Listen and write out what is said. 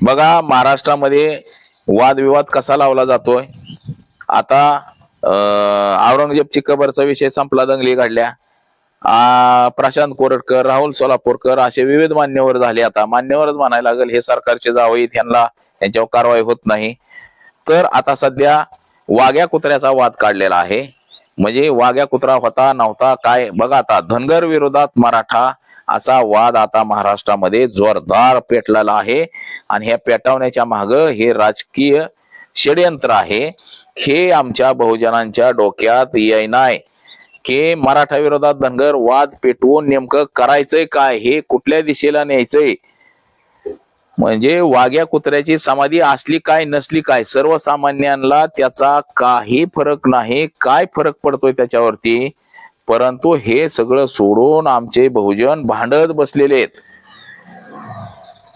बघा महाराष्ट्रामध्ये वादविवाद कसा लावला जातोय? आता औरंगजेबची कबरचा विषय संपला दंगली काढल्या प्रशांत कोरटकर राहुल सोलापूरकर असे विविध मान्यवर झाले आता. मान्यवरच म्हणायला लागेल हे सरकारचे जावईत यांना यांच्यावर कारवाई होत नाही. तर आता सध्या वाघ्या कुत्र्याचा वाद काढलेला आहे. म्हणजे वाघ्या कुत्रा होता नव्हता काय? बघा आता धनगर विरोधात मराठा असा वाद आता महाराष्ट्रामध्ये जोरदार पेटलेला आहे. आणि ह्या पेटवण्याच्या माग हे राजकीय षडयंत्र आहे. हे आमच्या बहुजनांच्या डोक्यात येणार की मराठा विरोधात धनगर वाद पेटवून नेमकं करायचंय काय? हे कुठल्या दिशेला न्यायचंय? म्हणजे वाघ्या कुत्र्याची समाधी असली काय नसली काय? सर्वसामान्यांना त्याचा काही फरक नाही. काय फरक पडतोय त्याच्यावरती? परंतु हे सगळं सोडून आमचे बहुजन भांडत बसलेले आहेत.